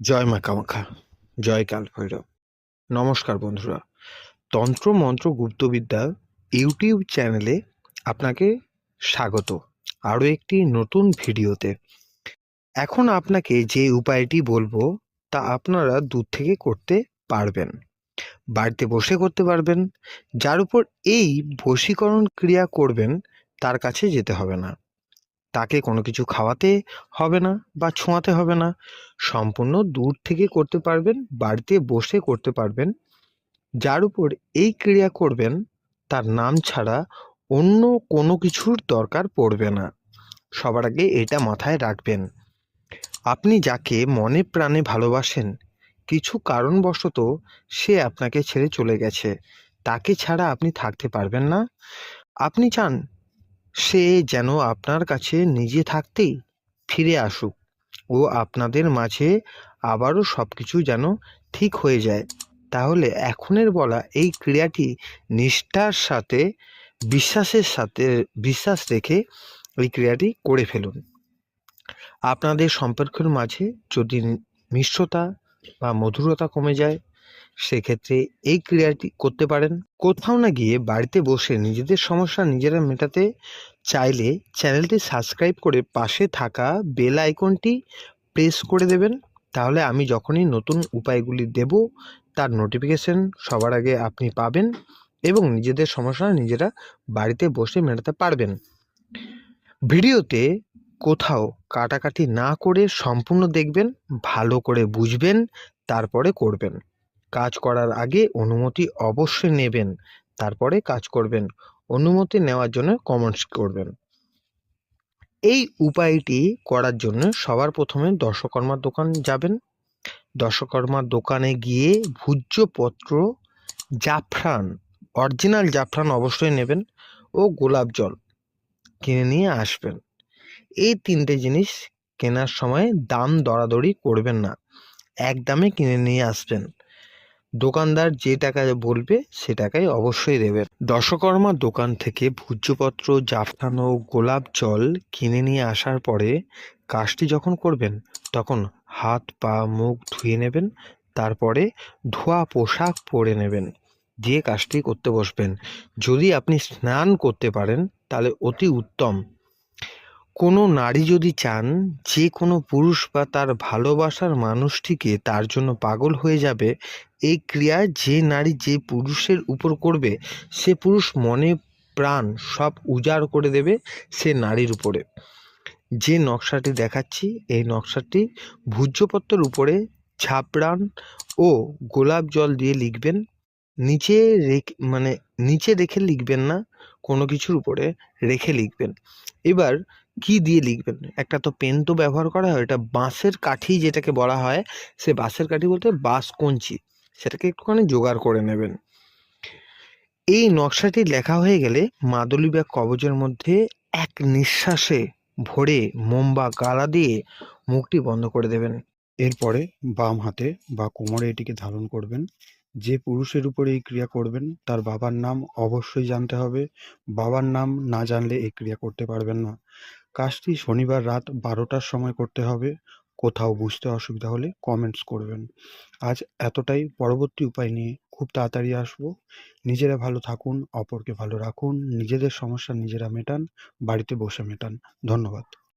জয় মা কামাখ্যা জয় কাল ভৈরব। নমস্কার বন্ধুরা, তন্ত্র মন্ত্র গুপ্তবিদ্যা ইউটিউব চ্যানেলে আপনাকে স্বাগত। আরও একটি নতুন ভিডিওতে। এখন আপনাকে যে উপায়টি বলব, তা আপনারা দূর থেকে করতে পারবেন। বাড়িতে বসে করতে পারবেন, যার উপর এই বশীকরণ ক্রিয়া করবেন, তার কাছে যেতে হবে না। তাকে কোনো কিছু খাওয়াতে হবে না বা ছোঁয়াতে হবে না। সম্পূর্ণ দূর থেকে করতে পারবেন, বাড়িতে বসে করতে পারবেন। যার উপর এই ক্রিয়া করবেন, তার নাম ছাড়া অন্য কোনো কিছুর দরকার পড়বে না। সবার আগে এটা মাথায় রাখবেন। আপনি যাকে মনে প্রাণে ভালোবাসেন, কিছু কারণবশত সে আপনাকে ছেড়ে চলে গেছে। তাকে ছাড়া আপনি থাকতে পারবেন না। আপনি চান সে যেন আপনার কাছে নিজে থাকতেই ফিরে আসুক। ও আপনাদের মাঝে আবারও সব কিছু যেন ঠিক হয়ে যায়। তাহলে এখনের বলা এই ক্রিয়াটি নিষ্ঠার সাথে, বিশ্বাসের সাথে, বিশ্বাস রেখে এই ক্রিয়াটি করে ফেলুন। আপনাদের সম্পর্কের মাঝে যদি মিশ্রতা বা মধুরতা কমে যায় সেক্ষেত্রে এই ক্রিয়াটি করতে পারেন। কোথাও না গিয়ে বাড়িতে বসে নিজেদের সমস্যা নিজেরা মেটাতে চাইলে চ্যানেলটি সাবস্ক্রাইব করে পাশে থাকা বেল আইকনটি প্রেস করে দেবেন। তাহলে আমি যখনই নতুন উপায়গুলি দেব, তার নোটিফিকেশন সবার আগে আপনি পাবেন এবং নিজেদের সমস্যা নিজেরা বাড়িতে বসে মেটাতে পারবেন। ভিডিওতে কোথাও কাটাকাটি না করে সম্পূর্ণ দেখবেন, ভালো করে বুঝবেন, তারপরে করবেন। কাজ করার আগে অনুমতি অবশ্যই নেবেন, তারপরে কাজ করবেন, অনুমতি নেওয়ার জন্য কমেন্টস করবেন। এই উপায়টি করার জন্য সবার প্রথমে দর্শকর্মার দোকান যাবেন। দর্শকর্মার দোকানে গিয়ে ভূজ্যপত্র, জাফরান অরিজিনাল জাফরান অবশ্যই নেবেন ও গোলাপ জল কিনে নিয়ে আসবেন। এই তিনটে জিনিস কেনার সময় দাম দরাদরি করবেন না এক দামে কিনে নিয়ে আসবেন। দোকানদার যে টাকা বলবে, সে টাকাই অবশ্যই দেবেন দশকর্মার দোকান থেকে ভূজ্যপত্র, জাফরান গোলাপ জল কিনে নিয়ে আসার পরে কাজটি যখন করবেন, তখন হাত, পা, মুখ ধুয়ে নেবেন, তারপরে ধোয়া পোশাক পরে নেবেন, দিয়ে কাজটি করতে বসবেন। যদি আপনি স্নান করতে পারেন, তাহলে অতি উত্তম। কোনো নারী যদি চান, যে কোনো পুরুষ বা তার ভালোবাসার মানুষটিকে তার জন্য পাগল হয়ে যাবে, এই ক্রিয়া যে নারী যে পুরুষের উপর করবে, সে পুরুষ মনে প্রাণ সব উজাড় করে দেবে সে নারীর উপরে। যে নকশাটি দেখাচ্ছি, এই নকশাটি ভূজ্যপত্রের উপরে ঝাপড়ান ও গোলাপ জল দিয়ে লিখবেন। নিচে রেখে মানে নিচে রেখে লিখবেন না, কোনো কিছুর উপরে রেখে লিখবেন। এবার কি দিয়ে লিখবেন? একটা তো পেন তো ব্যবহার করা হয় এটা বাঁশের কাঠি যেটাকে বলা হয়, সে বাঁশের কাঠি বলতে বাঁশ কঞ্চি, সেটাকে একটুখানি জোগাড় করে নেবেন। এই নকশাটি লেখা হয়ে গেলে মাদুলি বা কবজের মধ্যে এক নিঃশ্বাসে ভরে মোম বা গালা দিয়ে মুখটি বন্ধ করে দেবেন। এরপরে বাম হাতে বা কোমরে এটিকে ধারণ করবেন। যে পুরুষের উপরে এই ক্রিয়া করবেন, তার বাবার নাম অবশ্যই জানতে হবে। বাবার নাম না জানলে এই ক্রিয়া করতে পারবেন না। কাজটি শনিবার রাত বারোটার সময় করতে হবে। কোথাও বুঝতে অসুবিধা হলে কমেন্টস করবেন। আজ এতটাই। পরবর্তী উপায় নিয়ে খুব তাড়াতাড়ি আসব। নিজেরা ভালো থাকুন, অপরকে ভালো রাখুন, নিজেদের সমস্যা নিজেরা মেটান, বাড়িতে বসে মেটান। ধন্যবাদ।